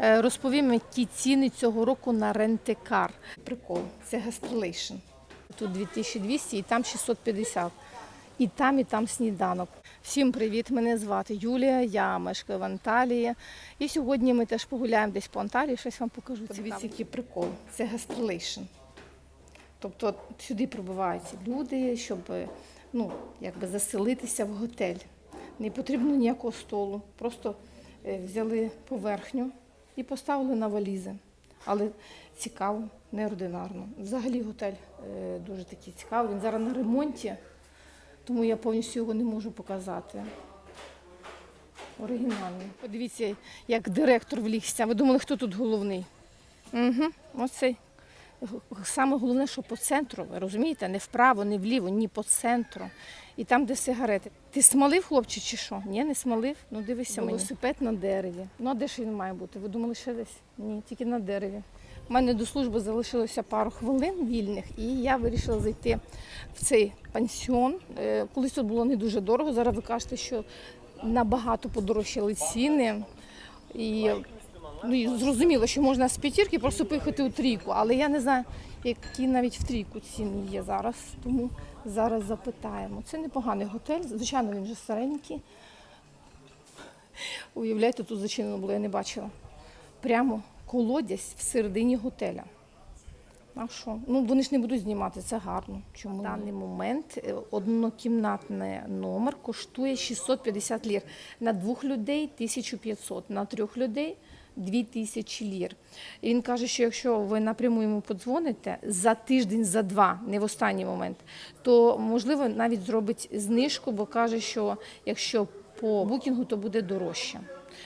Е, Розповім, які ціни цього року на рентекар. Прикол, це гастролейшн. Тут 2200 і там 650. І там, і там сніданок. Всім привіт! Мене звати Юлія, я мешкаю в Анталії. І сьогодні ми теж погуляємо десь по Анталії, щось вам покажу. Подивіться, який прикол. Це гастролейшн. Тобто сюди прибуваються люди, щоб ну, якби заселитися в готель. Не потрібно ніякого столу. Просто е, взяли поверхню і поставили на валізи. Але цікаво, неординарно. Взагалі готель е, дуже такий цікавий. Він зараз на ремонті, тому я повністю його не можу показати. Оригінальний. Подивіться, як директор влігся. Ви думали, хто тут головний? Угу, оцей. Саме головне, що по центру, ви розумієте, не вправо, не вліво, ні по центру. І там, де сигарети. Ти смалив, хлопче, чи що? Ні, не смалив. Ну дивися, мені. велосипед на дереві. Ну а де ж він має бути? Ви думали, ще десь? Ні, тільки на дереві. У мене до служби залишилося пару хвилин вільних, і я вирішила зайти в цей пансіон. Е, Колись тут було не дуже дорого. Зараз ви кажете, що набагато подорожчали ціни. І Ну, і зрозуміло, що можна з п'ятірки просто поїхати у трійку, але я не знаю, які навіть в трійку ціни є зараз, тому зараз запитаємо. Це непоганий готель, звичайно, він же старенький. Уявляєте, тут зачинено було, я не бачила. Прямо колодязь всередині готеля. А що? Ну вони ж не будуть знімати, це гарно. Чому? На даний момент е, однокімнатний номер коштує 650 лір. На двох людей 1500, на трьох людей 2000 лір. І він каже, що якщо ви напряму йому подзвоните за тиждень, за два, не в останній момент, то можливо навіть зробить знижку, бо каже, що якщо по букінгу, то буде дорожче.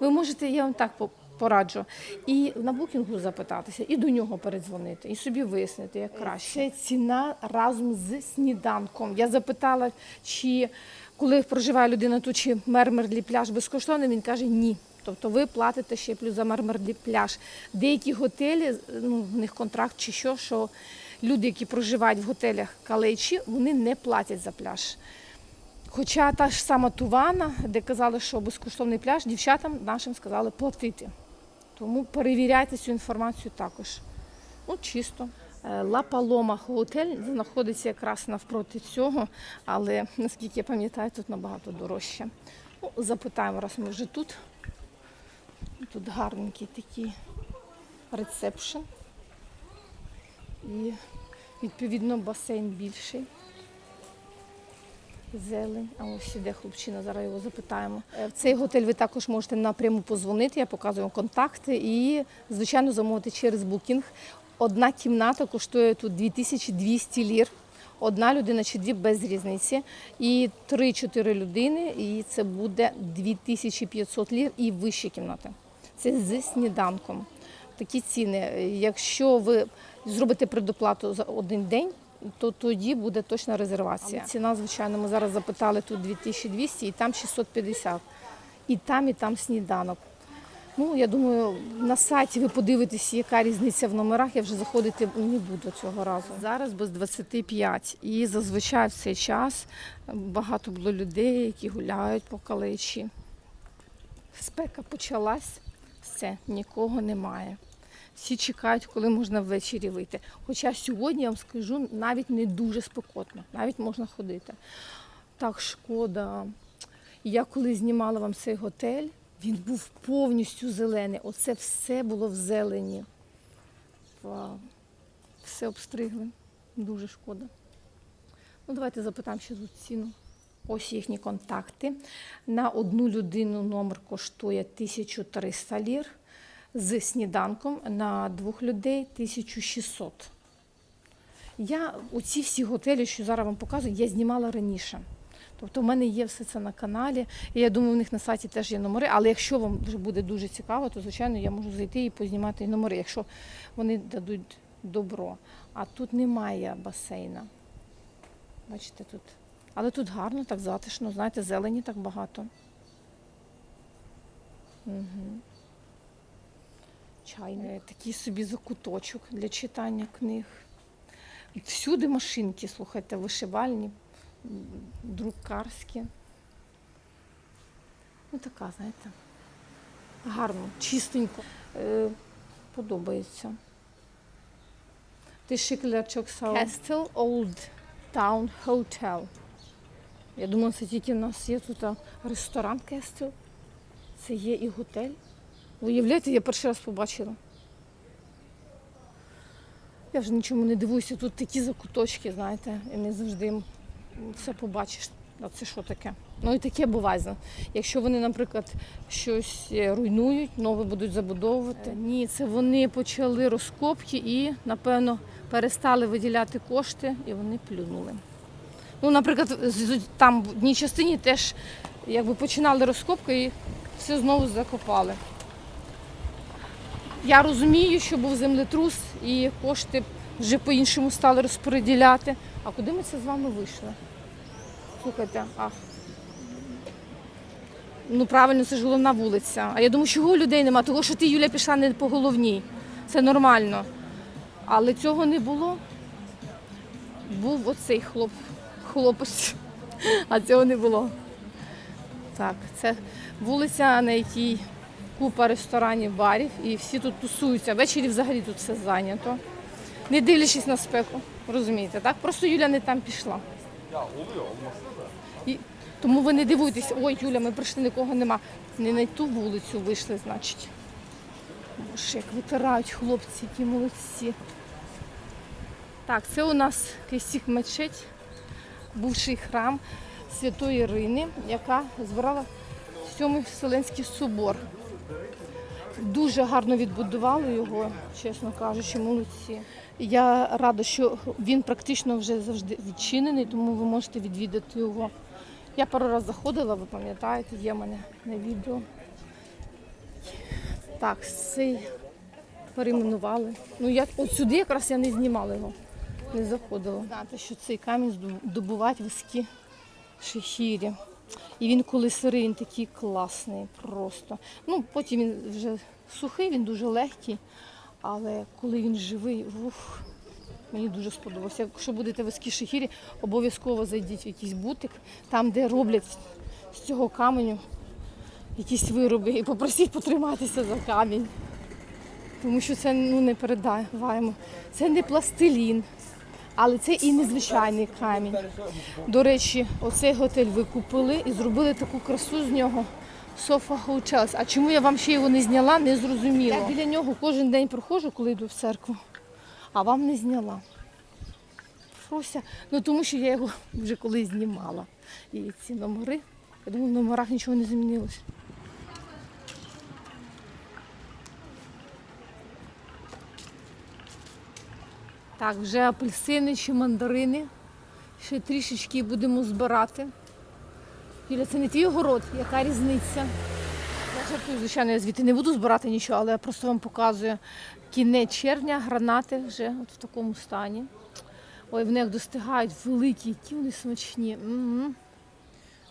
Ви можете, я вам так по- пораджу, і на букінгу запитатися, і до нього передзвонити, і собі вияснити, як краще. Це ціна разом з сніданком. Я запитала, чи коли проживає людина тут, чи мермерлі пляж безкоштовний, він каже ні. Тобто ви платите ще плюс за мермерлі пляж. Деякі готелі, ну, в них контракт чи що, що люди, які проживають в готелях Калейчі, вони не платять за пляж. Хоча та ж сама Тувана, де казали, що безкоштовний пляж, дівчатам нашим сказали платити. Тому перевіряйте цю інформацію також. Ну, чисто. Е, Ла Палома готель знаходиться якраз навпроти цього, але наскільки я пам'ятаю, тут набагато дорожче. Ну, запитаємо, раз ми вже тут. Тут гарненький такий рецепшн. І відповідно басейн більший. Зелень, а ось іде хлопчина, зараз його запитаємо. Е, В цей готель ви також можете напряму позвонити, я показую контакти і, звичайно, замовити через букінг. Одна кімната коштує тут 2200 лір. Одна людина чи дві без різниці. І 3-4 людини, і це буде 2500 лір і вищі кімнати. Це з сніданком. Такі ціни. Якщо ви зробите предоплату за один день, то тоді буде точна резервація. Ціна, звичайно, ми зараз запитали тут 2200 і там 650. І там, і там сніданок. Ну, я думаю, на сайті ви подивитесь, яка різниця в номерах. Я вже заходити не буду цього разу. Зараз без 25. І зазвичай в цей час багато було людей, які гуляють по каличі. Спека почалась, все, нікого немає. Всі чекають, коли можна ввечері вийти. Хоча сьогодні, я вам скажу, навіть не дуже спекотно, навіть можна ходити. Так шкода. Я коли знімала вам цей готель, він був повністю зелений. Оце все було в зелені. Вау. Все обстригли. Дуже шкода. Ну, давайте запитаємо ще тут ціну. Ось їхні контакти. На одну людину номер коштує 1300 лір. З сніданком на двох людей 1600. Я оці всі готелі, що зараз вам показую, я знімала раніше. Тобто в мене є все це на каналі. І я думаю, у них на сайті теж є номери. Але якщо вам вже буде дуже цікаво, то звичайно я можу зайти і познімати номери, якщо вони дадуть добро. А тут немає басейна. Бачите, тут. Але тут гарно, так затишно, знаєте, зелені так багато. Угу. Чайний, такий собі закуточок для читання книг. Всюди машинки, слухайте, вишивальні, друкарські. Ну, така, знаєте, гарно, чистенько. е, подобається. Sağ ol. Castle Old Town Hotel. Я думаю, це тільки в нас є тут ресторан Castle. Це є і готель. Уявляєте, я перший раз побачила. Я вже нічому не дивуюся, тут такі закуточки, знаєте, і не завжди все побачиш. А це що таке? Ну і таке буває. Якщо вони, наприклад, щось е, руйнують, нове будуть забудовувати. Ні, це вони почали розкопки і, напевно, перестали виділяти кошти і вони плюнули. Ну, наприклад, там в одній частині теж якби починали розкопки і все знову закопали. Я розумію, що був землетрус і кошти вже по-іншому стали розподіляти. А куди ми це з вами вийшли? Слухайте, а. Ну правильно, це ж головна вулиця. А я думаю, чого людей нема? Того, що ти, Юля, пішла не по головній. Це нормально. Але цього не було. Був оцей хлоп, хлопець, а цього не було. Так, це вулиця, на якій купа ресторанів, барів, і всі тут тусуються. Ввечері взагалі тут все зайнято. Не дивлячись на спеку, розумієте, так? Просто Юля не там пішла. І тому ви не дивуйтесь, ой, Юля, ми прийшли, нікого нема. Не на ту вулицю вийшли, значить. Боже, як витирають хлопці, які молодці. Так, це у нас Кисік мечеть, бувший храм Святої Ірини, яка збирала Сьомий Вселенський собор. Дуже гарно відбудували його, чесно кажучи, молодці. Я рада, що він практично вже завжди відчинений, тому ви можете відвідати його. Я пару разів заходила, ви пам'ятаєте, є в мене на відео. Так, цей перейменували. Ну я от сюди якраз я не знімала його, не заходила. Знаєте, що цей камінь добувають вискі шехірі. І він коли сирий, він такий класний просто. Ну, потім він вже сухий, він дуже легкий, але коли він живий, ух, мені дуже сподобався. Якщо будете в Ескій Шехірі, обов'язково зайдіть в якийсь бутик, там, де роблять з цього каменю якісь вироби, і попросіть потриматися за камінь. Тому що це ну, не передаваємо. Це не пластилін, але це і незвичайний камінь. До речі, оцей готель ви купили і зробили таку красу з нього. Софа Hotels. А чому я вам ще його не зняла, не зрозуміло. Я біля нього кожен день проходжу, коли йду в церкву, а вам не зняла. Фрося, ну тому що я його вже колись знімала. І ці номери, я думаю, в номерах нічого не змінилося. Так, вже апельсини чи мандарини. Ще трішечки будемо збирати. Юля, це не твій огород, яка різниця? Я жартую, звичайно, я звідти не буду збирати нічого, але я просто вам показую кінець червня, гранати вже от в такому стані. Ой, в них достигають великі, які вони смачні. М-м.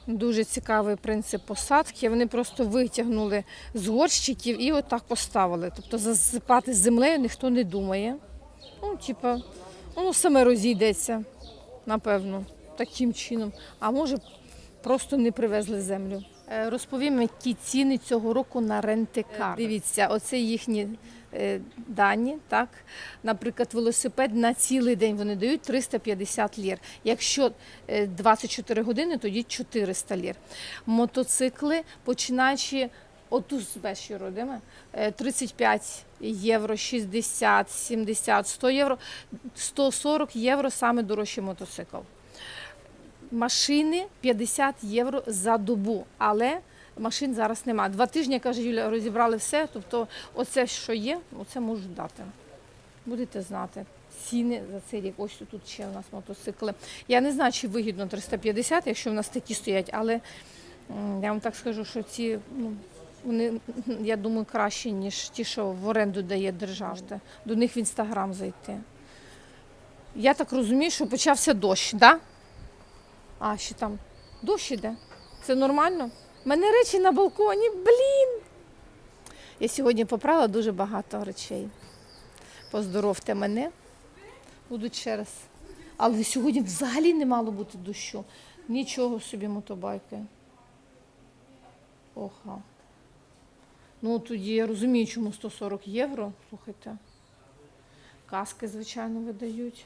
Дуже цікавий принцип посадки. Вони просто витягнули з горщиків і отак поставили. Тобто засипати землею ніхто не думає. Ну, типа, воно саме розійдеться, напевно, таким чином. А може, просто не привезли землю. Е, Розповім, які ціни цього року на рентикар. Дивіться, оце їхні е, дані. Так? Наприклад, велосипед на цілий день вони дають 350 лір. Якщо е, 24 години, тоді 400 лір. Мотоцикли, починаючи Оту з Беші родиме 35 євро, 60, 70, 100 євро, 140 євро саме дорожчий мотоцикл. Машини 50 євро за добу, але машин зараз нема. Два тижні, каже Юля, розібрали все. Тобто, оце, що є, оце можуть дати. Будете знати. Ціни за цей рік. Ось тут ще у нас мотоцикли. Я не знаю, чи вигідно 350, якщо в нас такі стоять, але я вам так скажу, що ці ну, вони, я думаю, кращі, ніж ті, що в оренду дає держава. До них в інстаграм зайти. Я так розумію, що почався дощ, так? Да? А, ще там дощ іде. Це нормально? У мене речі на балконі, блін. Я сьогодні попрала дуже багато речей. Поздоровте мене. Буду через. Але сьогодні взагалі не мало бути дощу. Нічого собі мотобайки. Оха. Ну тоді я розумію, чому 140 євро. Слухайте. Каски, звичайно, видають.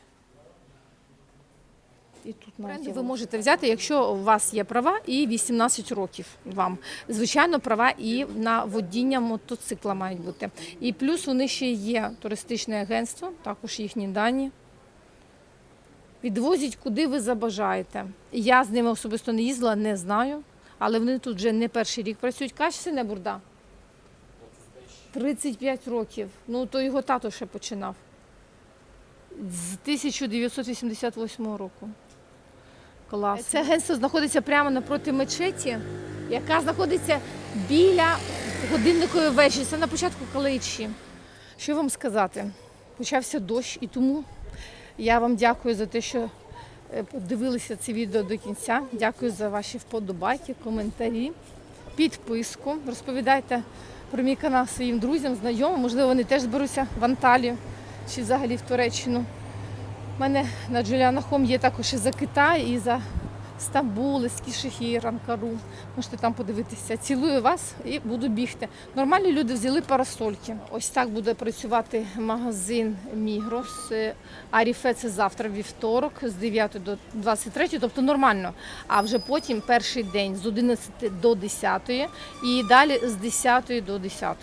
І тут навіть ви можете взяти, якщо у вас є права і 18 років вам. Звичайно, права і на водіння мотоцикла мають бути. І плюс вони ще є туристичне агентство, також їхні дані. Відвозять куди ви забажаєте. Я з ними особисто не їздила, не знаю, але вони тут вже не перший рік працюють. Качеться не бурда. 35 років. Ну, то його тато ще починав. З 1988 року. Клас. Це агентство знаходиться прямо напроти мечеті, яка знаходиться біля годинникової вежі. Це на початку Каличі. Що вам сказати? Почався дощ, і тому я вам дякую за те, що е, подивилися це відео до кінця. Дякую за ваші вподобайки, коментарі, підписку. Розповідайте про мій канал своїм друзям, знайомим. Можливо, вони теж зберуться в Анталію чи взагалі в Туреччину. У мене на Джуліана Хом є також і за Китай, і за Стамбул, Ескішехір, Анкару. Можете там подивитися. Цілую вас і буду бігти. Нормальні люди взяли парасольки. Ось так буде працювати магазин Мігрос. Е, Аріфе це завтра, вівторок, з 9 до 23, тобто нормально. А вже потім перший день з 11 до 10 і далі з 10 до 10.